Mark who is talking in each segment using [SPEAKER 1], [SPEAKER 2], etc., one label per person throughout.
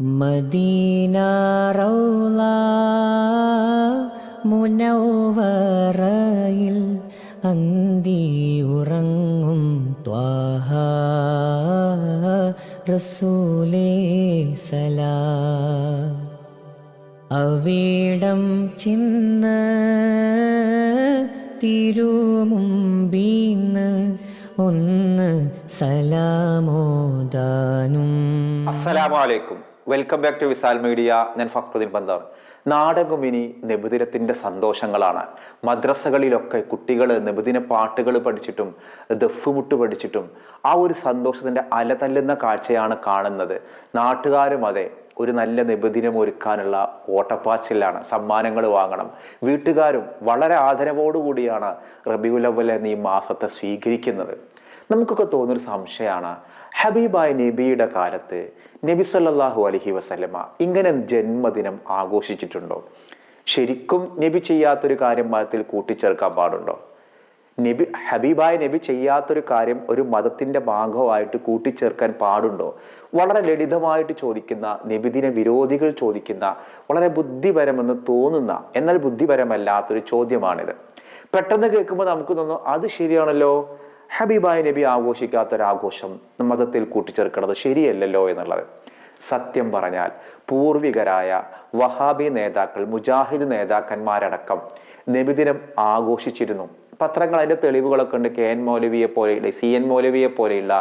[SPEAKER 1] Medina റൗള മുനൗവറയിൽ അന്തി ഉറങ്ങും ത്വാഹ റസൂലേ സലാം. അവിടം ചിന്ന് തിരുമുമ്പീന്ന് ഒന്ന് സലാമോദാനും.
[SPEAKER 2] അസ്സലാമലൈക്കും welcome back to Visal media ഞാൻ ഫക്രുദ്ദീൻ പന്താർ. നാടകം ഇനി നബിദിനത്തിന്റെ സന്തോഷങ്ങളാണ്. മദ്രസകളിലൊക്കെ കുട്ടികൾ നബിദിന പാട്ടുകൾ പഠിച്ചിട്ടും ദഫുമുട്ട് പഠിച്ചിട്ടും ആ ഒരു സന്തോഷത്തിന്റെ അലതല്ലുന്ന കാഴ്ചയാണ് കാണുന്നത്. നാട്ടുകാരും അതെ ഒരു നല്ല നിബുദിനം ഒരുക്കാനുള്ള ഓട്ടപ്പാച്ചിലാണ്. സമ്മാനങ്ങൾ വാങ്ങണം. വീട്ടുകാരും വളരെ ആദരവോടുകൂടിയാണ് റബിയുലവലെ ഈ മാസത്തെ സ്വീകരിക്കുന്നത്. നമുക്കൊക്കെ തോന്നുന്നൊരു സംശയമാണ് ഹബീബായ നബിയുടെ കാലത്ത് നബി സല്ലാഹു അലഹി വസല്ലമ ഇങ്ങനെ ജന്മദിനം ആഘോഷിച്ചിട്ടുണ്ടോ? ശരിക്കും നബി ചെയ്യാത്തൊരു കാര്യം മതത്തിൽ കൂട്ടിച്ചേർക്കാൻ പാടുണ്ടോ? നബി ഹബീബായ നബി ചെയ്യാത്തൊരു കാര്യം ഒരു മതത്തിന്റെ ഭാഗമായിട്ട് കൂട്ടിച്ചേർക്കാൻ പാടുണ്ടോ? വളരെ ലളിതമായിട്ട് ചോദിക്കുന്ന നബിദിന വിരോധികൾ ചോദിക്കുന്ന വളരെ ബുദ്ധിപരമെന്ന് തോന്നുന്ന എന്നാൽ ബുദ്ധിപരമല്ലാത്തൊരു ചോദ്യമാണിത്. പെട്ടെന്ന് കേൾക്കുമ്പോൾ നമുക്ക് തോന്നും അത് ശരിയാണല്ലോ? ഹബീബായ നബി ആഘോഷിക്കാത്തൊരാഘോഷം മതത്തിൽ കൂട്ടിച്ചേർക്കുന്നത് ശരിയല്ലല്ലോ എന്നുള്ളത്. സത്യം പറഞ്ഞാൽ പൂർവികരായ വഹാബി നേതാക്കൾ മുജാഹിദ് നേതാക്കന്മാരടക്കം നബിദിനം ആഘോഷിച്ചിരുന്നു. പത്രങ്ങൾ അതിന്റെ തെളിവുകളൊക്കെ ഉണ്ട്. കെ എൻ മൗലവിയെ പോലെയുള്ള സി എൻ മൗലവിയെ പോലെയുള്ള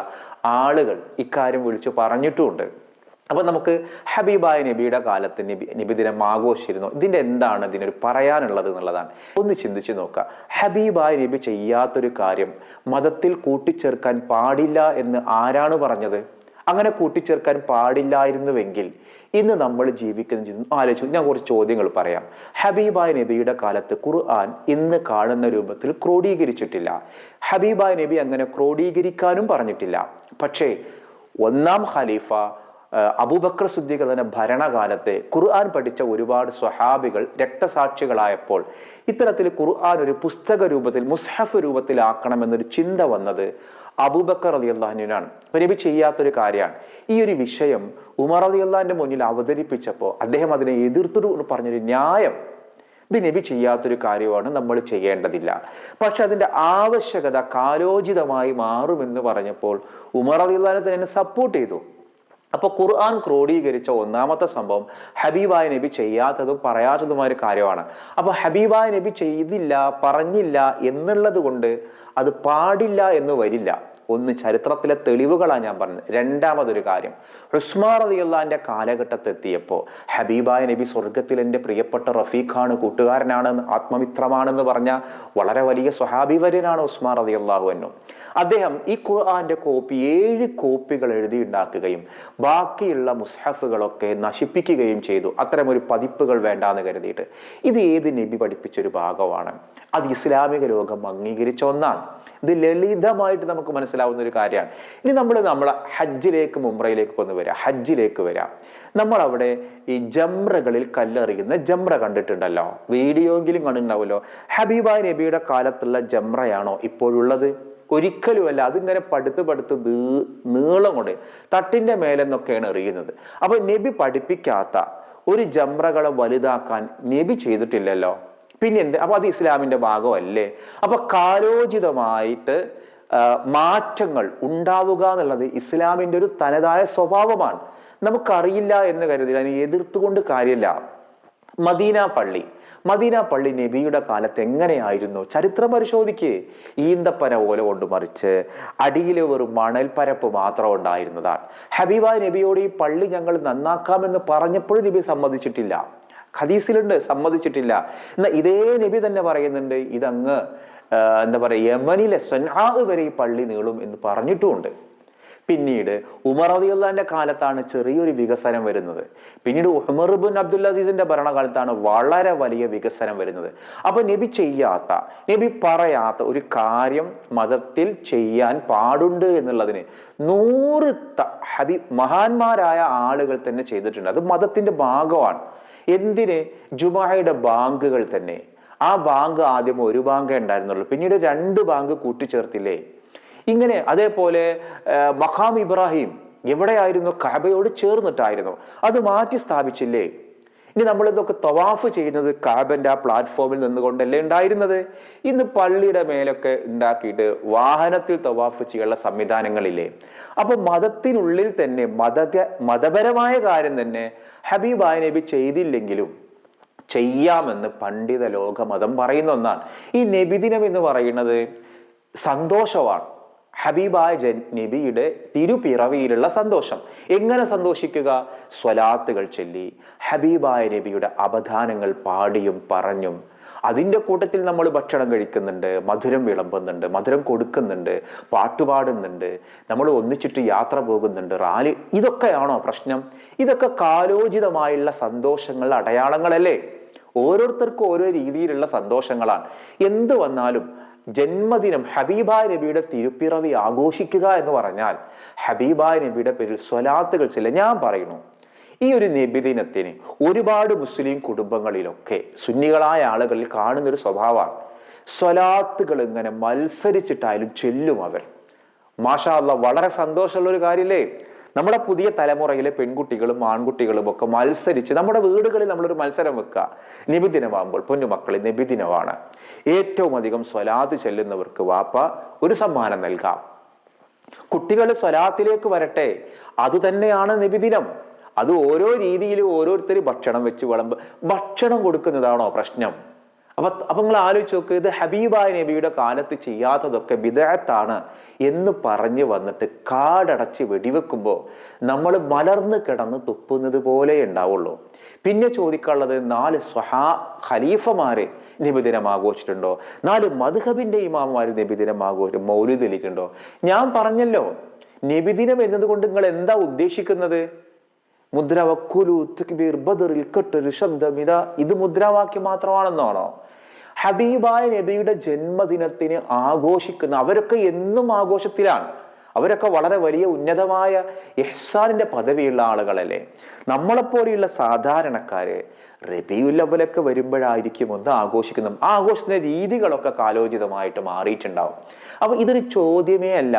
[SPEAKER 2] ആളുകൾ ഇക്കാര്യം വിളിച്ചു പറഞ്ഞിട്ടുമുണ്ട്. അപ്പൊ നമുക്ക് ഹബീബായ നബിയുടെ കാലത്ത് നബി നബിദിനം ആഘോഷിച്ചിരുന്നു. ഇതിന്റെ എന്താണ് ഇതിനൊരു പറയാനുള്ളത് എന്നുള്ളതാണ്. ഒന്ന് ചിന്തിച്ചു നോക്കുക. ഹബീബായ നബി ചെയ്യാത്തൊരു കാര്യം മതത്തിൽ കൂട്ടിച്ചേർക്കാൻ പാടില്ല എന്ന് ആരാണ് പറഞ്ഞത്? അങ്ങനെ കൂട്ടിച്ചേർക്കാൻ പാടില്ലായിരുന്നുവെങ്കിൽ ഇന്ന് നമ്മൾ ജീവിക്കുന്ന ആലോചിച്ചു ഞാൻ കുറച്ച് ചോദ്യങ്ങൾ പറയാം. ഹബീബായ് നബിയുടെ കാലത്ത് ഖുർആൻ ഇന്ന് കാണുന്ന രൂപത്തിൽ ക്രോഡീകരിച്ചിട്ടില്ല. ഹബീബായ് നബി അങ്ങനെ ക്രോഡീകരിക്കാനും പറഞ്ഞിട്ടില്ല. പക്ഷേ ഒന്നാം ഖലീഫ അബൂബക്കർ സുദ്ദീഖ് ഭരണകാലത്തെ ഖുർആൻ പഠിച്ച ഒരുപാട് സ്വഹാബികൾ രക്തസാക്ഷികളായപ്പോൾ ഇത്തരത്തിൽ ഖുർആൻ ഒരു പുസ്തക രൂപത്തിൽ മുസ്ഹഫ് രൂപത്തിലാക്കണമെന്നൊരു ചിന്ത വന്നത് അബൂബക്കർ അലി അള്ളാഹുവിനാണ് നബി ചെയ്യാത്തൊരു കാര്യമാണ്. ഈ ഒരു വിഷയം ഉമർ അലി അള്ളാഹിന്റെ മുന്നിൽ അവതരിപ്പിച്ചപ്പോൾ അദ്ദേഹം അതിനെ എതിർത്തു പറഞ്ഞൊരു ന്യായം ഇത് നബി ചെയ്യാത്തൊരു കാര്യമാണ് നമ്മൾ ചെയ്യേണ്ടതില്ല. പക്ഷെ അതിന്റെ ആവശ്യകത കാലോചിതമായി മാറുമെന്ന് പറഞ്ഞപ്പോൾ ഉമർ അലി അള്ളഹാനെ തന്നെ സപ്പോർട്ട് ചെയ്തു. അപ്പൊ ഖുർആൻ ക്രോഡീകരിച്ച ഒന്നാമത്തെ സംഭവം ഹബീബായ നബി ചെയ്യാത്തതും പറയാത്തതുമായ ഒരു കാര്യമാണ്. അപ്പോൾ ഹബീബായ നബി ചെയ്തില്ല പറഞ്ഞില്ല എന്നുള്ളത് കൊണ്ട് അത് പാടില്ല എന്ന് വരില്ല. ഒന്ന് ചരിത്രത്തിലെ തെളിവുകളാണ് ഞാൻ പറഞ്ഞത്. രണ്ടാമതൊരു കാര്യം ഉസ്മാർ അലിയുള്ളാന്റെ കാലഘട്ടത്തെത്തിയപ്പോൾ ഹബീബായ നബി സ്വർഗത്തിൽ എന്റെ പ്രിയപ്പെട്ട റഫീഖാണ് കൂട്ടുകാരനാണ് ആത്മമിത്രമാണെന്ന് പറഞ്ഞ വളരെ വലിയ സ്വഹാബിവര്യനാണ് ഉസ്മാർ അലി അള്ളാഹു എന്നു അദ്ദേഹം ഈ ഖുർആന്റെ കോപ്പി ഏഴ് കോപ്പികൾ എഴുതി ഉണ്ടാക്കുകയും ബാക്കിയുള്ള മുസ്ഹഫുകളൊക്കെ നശിപ്പിക്കുകയും ചെയ്തു. അത്തരമൊരു പതിപ്പുകൾ വേണ്ടാന്ന് കരുതിയിട്ട്. ഇത് ഏത് നബി പഠിപ്പിച്ചൊരു ഭാഗമാണ്? അത് ഇസ്ലാമിക ലോകം അംഗീകരിച്ച ഒന്നാണ്. ഇത് ലളിതമായിട്ട് നമുക്ക് മനസ്സിലാവുന്ന ഒരു കാര്യമാണ്. ഇനി നമ്മൾ നമ്മളെ ഹജ്ജിലേക്ക് മുംറയിലേക്ക് ഒന്ന് വരാം. ഹജ്ജിലേക്ക് വരാം. നമ്മൾ അവിടെ ഈ ജംറകളിൽ കല്ലെറിയുന്ന ജംറ കണ്ടിട്ടുണ്ടല്ലോ? വീഡിയോയെങ്കിലും കണ്ടിട്ടുണ്ടാവുമല്ലോ? ഹബീബ നബിയുടെ കാലത്തുള്ള ജംറയാണോ ഇപ്പോഴുള്ളത്? ഒരിക്കലുമല്ല അതിങ്ങനെ പടുത്ത് പടുത്ത് നീളം കൊണ്ട് തട്ടിന്റെ മേലെന്നൊക്കെയാണ് എറിയുന്നത്. അപ്പൊ നബി പഠിപ്പിക്കാത്ത ഒരു ജംറകളെ വലുതാക്കാൻ നബി ചെയ്തിട്ടില്ലല്ലോ. പിന്നെ എന്ത് അപ്പൊ അത് ഇസ്ലാമിന്റെ ഭാഗമല്ലേ? അപ്പൊ കാലോചിതമായിട്ട് മാറ്റങ്ങൾ ഉണ്ടാവുക എന്നുള്ളത് ഇസ്ലാമിന്റെ ഒരു തനതായ സ്വഭാവമാണ്. നമുക്കറിയില്ല എന്ന് കരുതി അതിനെ എതിർത്തുകൊണ്ട് കാര്യമില്ല. മദീന പള്ളി. മദീന പള്ളി നബിയുടെ കാലത്ത് എങ്ങനെയായിരുന്നു? ചരിത്രം പരിശോധിക്ക്. ഈന്തപ്പന ഓല കൊണ്ട് മറിച്ച് അടിയിലെ ഒരു മണൽപ്പരപ്പ് മാത്രം ഉണ്ടായിരുന്നതാണ്. ഹബീബ നബിയോട് ഈ പള്ളി ഞങ്ങൾ നന്നാക്കാമെന്ന് പറഞ്ഞപ്പോഴും നബി സമ്മതിച്ചിട്ടില്ല. ഖദീസിലുണ്ട് സമ്മതിച്ചിട്ടില്ല. എന്നാൽ ഇതേ നബി തന്നെ പറയുന്നുണ്ട് ഇതങ്ങ് എന്താ പറയുക യമനിലെ സൊൻആ വരെ ഈ പള്ളി നീളും എന്ന് പറഞ്ഞിട്ടുമുണ്ട്. പിന്നീട് ഉമർ അലിയുള്ളാന്റെ കാലത്താണ് ചെറിയൊരു വികസനം വരുന്നത്. പിന്നീട് ഉമർ ബിൻ അബ്ദുൽ അസീസിന്റെ ഭരണകാലത്താണ് വളരെ വലിയ വികസനം വരുന്നത്. അപ്പൊ നബി ചെയ്യാത്ത നബി പറയാത്ത ഒരു കാര്യം മതത്തിൽ ചെയ്യാൻ പാടുണ്ട് എന്നുള്ളതിന് നൂറ് ഹബി മഹാന്മാരായ ആളുകൾ തന്നെ ചെയ്തിട്ടുണ്ട്. അത് മതത്തിന്റെ ഭാഗമാണ്. എന്തിന്? ജുമാഹയുടെ ബാങ്കുകൾ തന്നെ. ആ ബാങ്ക് ആദ്യം ഒരു ബാങ്കേ ഉണ്ടായിരുന്നുള്ളൂ. പിന്നീട് രണ്ട് ബാങ്ക് കൂട്ടിച്ചേർത്തില്ലേ? ഇങ്ങനെ അതേപോലെ മഖാം ഇബ്രാഹിം എവിടെയായിരുന്നു? കാബയോട് ചേർന്നിട്ടായിരുന്നു. അത് മാറ്റി സ്ഥാപിച്ചില്ലേ? ഇനി നമ്മൾ ഇതൊക്കെ തവാഫ് ചെയ്യുന്നത് കാബന്റെ ആ പ്ലാറ്റ്ഫോമിൽ നിന്നുകൊണ്ടല്ലേ ഉണ്ടായിരുന്നത്? ഇന്ന് പള്ളിയുടെ മേലൊക്കെ ഉണ്ടാക്കിയിട്ട് വാഹനത്തിൽ തവാഫ് ചെയ്യാനുള്ള സംവിധാനങ്ങളില്ലേ? അപ്പൊ മതത്തിനുള്ളിൽ തന്നെ മതക മതപരമായ കാര്യം തന്നെ ഹബീബായ നബി ചെയ്തില്ലെങ്കിലും ചെയ്യാമെന്ന് പണ്ഡിത ലോകമതം പറയുന്ന ഒന്നാണ്. ഈ നബിദിനം എന്ന് പറയുന്നത് സന്തോഷമാണ് ഹബീബായ ജൻ നബിയുടെ തിരുപിറവിയിലുള്ള സന്തോഷം. എങ്ങനെ സന്തോഷിക്കുക? സ്വലാത്തുകൾ ചൊല്ലി ഹബീബായ നബിയുടെ അപദാനങ്ങൾ പാടിയും പറഞ്ഞും. അതിന്റെ കൂട്ടത്തിൽ നമ്മൾ ഭക്ഷണം കഴിക്കുന്നുണ്ട് മധുരം വിളമ്പുന്നുണ്ട് മധുരം കൊടുക്കുന്നുണ്ട് പാട്ടുപാടുന്നുണ്ട് നമ്മൾ ഒന്നിച്ചിട്ട് യാത്ര പോകുന്നുണ്ട് റാലി ഇതൊക്കെയാണോ പ്രശ്നം? ഇതൊക്കെ കാലോചിതമായുള്ള സന്തോഷങ്ങൾ അടയാളങ്ങളല്ലേ? ഓരോരുത്തർക്കും ഓരോ രീതിയിലുള്ള സന്തോഷങ്ങളാണ്. എന്ത് വന്നാലും ജന്മദിനം ഹബീബായ നബിയുടെ തിരുപ്പിറവി ആഘോഷിക്കുക എന്ന് പറഞ്ഞാൽ ഹബീബായ നബിയുടെ പേരിൽ സ്വലാത്തുകൾ ചില. ഞാൻ പറയുന്നു ഈ ഒരു നബിദിനത്തിന് ഒരുപാട് മുസ്ലിം കുടുംബങ്ങളിലൊക്കെ സുന്നികളായ ആളുകളിൽ കാണുന്ന ഒരു സ്വഭാവമാണ്. സ്വലാത്തുകൾ ഇങ്ങനെ മത്സരിച്ചിട്ടായാലും ചെല്ലും അവർ. മാഷാ വളരെ സന്തോഷമുള്ള ഒരു കാര്യമല്ലേ നമ്മുടെ പുതിയ തലമുറയിലെ പെൺകുട്ടികളും ആൺകുട്ടികളും ഒക്കെ മത്സരിച്ച് നമ്മുടെ വീടുകളിൽ നമ്മളൊരു മത്സരം വെക്കുക. നിബിദിനമാകുമ്പോൾ പൊന്നുമക്കളിൽ നിബിദിനമാണ്. ഏറ്റവും അധികം സ്വലാത്ത് ചെല്ലുന്നവർക്ക് വാപ്പ ഒരു സമ്മാനം നൽകാം. കുട്ടികൾ സ്വലാത്തിലേക്ക് വരട്ടെ. അതുതന്നെയാണ് നിബിദിനം. അത് ഓരോ രീതിയിലും ഓരോരുത്തർ ഭക്ഷണം വെച്ച് വിളമ്പ് ഭക്ഷണം കൊടുക്കുന്നതാണോ പ്രശ്നം? അപ്പൊ അപ്പൊ നിങ്ങൾ ആലോചിച്ച് നോക്ക് ഇത് ഹബീബായ നബിയുടെ കാലത്ത് ചെയ്യാത്തതൊക്കെ വിദേഹത്താണ് എന്ന് പറഞ്ഞു വന്നിട്ട് കാടടച്ച് വെടിവെക്കുമ്പോൾ നമ്മൾ മലർന്ന് കിടന്ന് തുപ്പുന്നത് പോലെ ഉണ്ടാവുള്ളൂ. പിന്നെ ചോദിക്കാനുള്ളത് നാല് സ്വഹാ ഖലീഫമാരെ നിബിദിനം ആഘോഷിച്ചിട്ടുണ്ടോ നാല് മധുഹബിന്റെ ഇമാമാർ നിബിദിനം ആഘോഷിച്ചു മൗലിദ് തെളിയിട്ടുണ്ടോ ഞാൻ പറഞ്ഞല്ലോ നിബിദിനം എന്നതുകൊണ്ട് നിങ്ങൾ എന്താ ഉദ്ദേശിക്കുന്നത്? മുദ്രാവക്കുലു തക്ബീർ ബദറിൽ കെട്ടൊരു ശബ്ദമിത. ഇത് മുദ്രാവാക്യം മാത്രമാണെന്നാണോ? ഹബീബായ നബിയുടെ ജന്മദിനത്തിന് ആഘോഷിക്കുന്ന അവരൊക്കെ എന്നും ആഘോഷത്തിലാണ്. അവരൊക്കെ വളരെ വലിയ ഉന്നതമായ ഇഹ്സാനിന്റെ പദവിയുള്ള ആളുകളല്ലേ? നമ്മളെപ്പോലെയുള്ള സാധാരണക്കാര് റബിയുല്ലവലൊക്കെ വരുമ്പോഴായിരിക്കും ഒന്ന് ആഘോഷിക്കുന്നു ആ ആഘോഷത്തിന്റെ രീതികളൊക്കെ കാലോചിതമായിട്ട് മാറിയിട്ടുണ്ടാവും. അപ്പൊ ഇതൊരു ചോദ്യമേ അല്ല.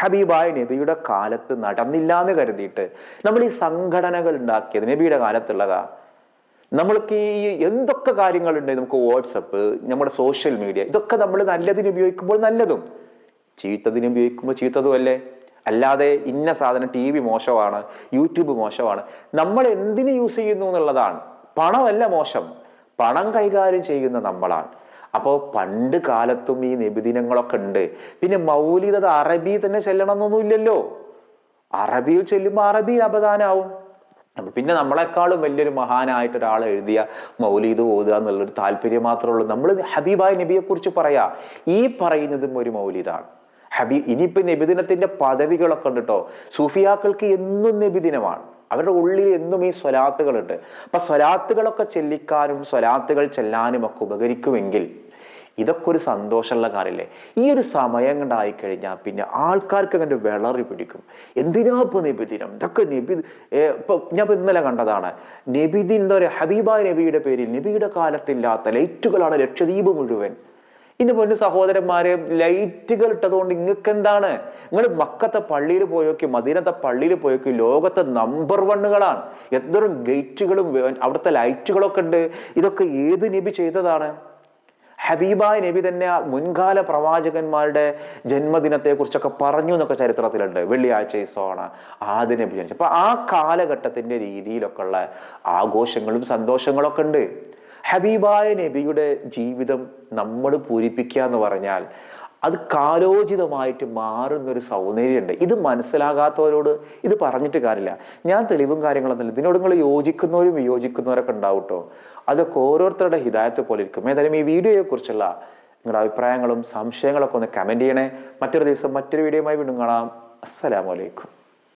[SPEAKER 2] ഹബീബായ നബിയുടെ കാലത്ത് നടന്നില്ല എന്ന് കരുതിയിട്ട് നമ്മൾ ഈ സംഘടനകൾ ഉണ്ടാക്കിയത് നബിയുടെ കാലത്തുള്ളതാ. നമ്മൾക്ക് ഈ എന്തൊക്കെ കാര്യങ്ങളുണ്ട്? നമുക്ക് വാട്സപ്പ് നമ്മുടെ സോഷ്യൽ മീഡിയ ഇതൊക്കെ നമ്മൾ നല്ലതിന് ഉപയോഗിക്കുമ്പോൾ നല്ലതും. ചീത്തതിന് ഉപയോഗിക്കുമ്പോൾ ചീത്തതും അല്ലേ അല്ലാതെ ഇന്ന സാധനം ടി വി മോശമാണ് യൂട്യൂബ് മോശമാണ്. നമ്മൾ എന്തിന് യൂസ് ചെയ്യുന്നു എന്നുള്ളതാണ്. പണമല്ല മോശം. പണം കൈകാര്യം ചെയ്യുന്ന നമ്മളാണ്. അപ്പോൾ പണ്ട് കാലത്തും ഈ നിബിദിനങ്ങളൊക്കെ ഉണ്ട്. പിന്നെ മൗലികത അറബി തന്നെ ചെല്ലണം എന്നൊന്നുമില്ലല്ലോ അറബിയിൽ ചെല്ലുമ്പോൾ അറബിയിൽ അപദാനാവും. പിന്നെ നമ്മളെക്കാളും വലിയൊരു മഹാനായിട്ട് ഒരാൾ എഴുതിയ മൗലീദ് ഓതുക എന്നുള്ളൊരു താല്പര്യം മാത്രമേ ഉള്ളൂ. നമ്മൾ ഹബീബായ നബിയെക്കുറിച്ച് പറയാ. ഈ പറയുന്നതും ഒരു മൗലിദാണ്. ഹബീ ഇനിയിപ്പോ നബിദിനത്തിന്റെ പദവികളൊക്കെ ഉണ്ട് കേട്ടോ സൂഫിയാക്കൾക്ക് എന്നും നബിദിനമാണ്. അവരുടെ ഉള്ളിൽ എന്നും ഈ സ്വലാത്തുകളുണ്ട്. അപ്പൊ സ്വലാത്തുകളൊക്കെ ചെല്ലിക്കാനും സ്വലാത്തുകൾ ചെല്ലാനും ഒക്കെ ഉപകരിക്കുമെങ്കിൽ ഇതൊക്കെ ഒരു സന്തോഷമുള്ള കാര്യമല്ലേ? ഈ ഒരു സമയം കണ്ടായി കഴിഞ്ഞാൽ പിന്നെ ആൾക്കാർക്ക് അങ്ങനെ വിളറി പിടിക്കും. എന്തിനാ ഇപ്പൊ നബിദിനം? ഇതൊക്കെ നബി ഇപ്പൊ ഞാൻ ഇന്നലെ കണ്ടതാണ്. നബിദിൻ എന്താ പറയുക ഹബീബ നബിയുടെ പേരിൽ നബിയുടെ കാലത്തില്ലാത്ത ലൈറ്റുകളാണ് ലക്ഷദ്വീപ് മുഴുവൻ. ഇന്ന് പൊന്നു സഹോദരന്മാരെ ലൈറ്റുകൾ ഇട്ടതുകൊണ്ട് നിങ്ങൾക്ക് എന്താണ്? നിങ്ങൾ മക്കത്തെ പള്ളിയിൽ പോയോക്കി മദീനത്തെ പള്ളിയിൽ പോയോക്കി ലോകത്തെ നമ്പർ വണ്ണുകളാണ് എന്തോരം ഗേറ്റുകളും അവിടുത്തെ ലൈറ്റുകളൊക്കെ ഉണ്ട്. ഇതൊക്കെ ഏത് നബി ചെയ്തതാണ്? ഹബീബായ നബി തന്നെ മുൻകാല പ്രവാചകന്മാരുടെ ജന്മദിനത്തെ കുറിച്ചൊക്കെ പറഞ്ഞു എന്നൊക്കെ ചരിത്രത്തിലുണ്ട്. വെള്ളിയാഴ്ച ദിവസമാണ് ആദ്യ നബി ജനിച്ചത്. അപ്പൊ ആ കാലഘട്ടത്തിന്റെ രീതിയിലൊക്കെ ഉള്ള ആഘോഷങ്ങളും സന്തോഷങ്ങളൊക്കെ ഉണ്ട്. ഹബീബായ നബിയുടെ ജീവിതം നമ്മൾ പൂരിപ്പിക്കുക എന്ന് പറഞ്ഞാൽ അത് കാലോചിതമായിട്ട് മാറുന്നൊരു സൗന്ദര്യമുണ്ട് ഇത് മനസ്സിലാകാത്തവരോട് ഇത് പറഞ്ഞിട്ട് കാര്യമില്ല. ഞാൻ തെളിവും കാര്യങ്ങളൊന്നുമില്ല ഇതിനോട് നിങ്ങൾ യോജിക്കുന്നവരും വിയോജിക്കുന്നവരൊക്കെ ഉണ്ടാവും കേട്ടോ അതൊക്കെ ഓരോരുത്തരുടെ ഹിതായത്തെ പോലെ ഇരിക്കും. ഏതായാലും ഈ വീഡിയോയെക്കുറിച്ചുള്ള നിങ്ങളുടെ അഭിപ്രായങ്ങളും സംശയങ്ങളൊക്കെ ഒന്ന് കമന്റ് ചെയ്യണേ. മറ്റൊരു ദിവസം മറ്റൊരു വീഡിയോയുമായി വീണ്ടും കാണാം. അസ്സലാമലൈക്കും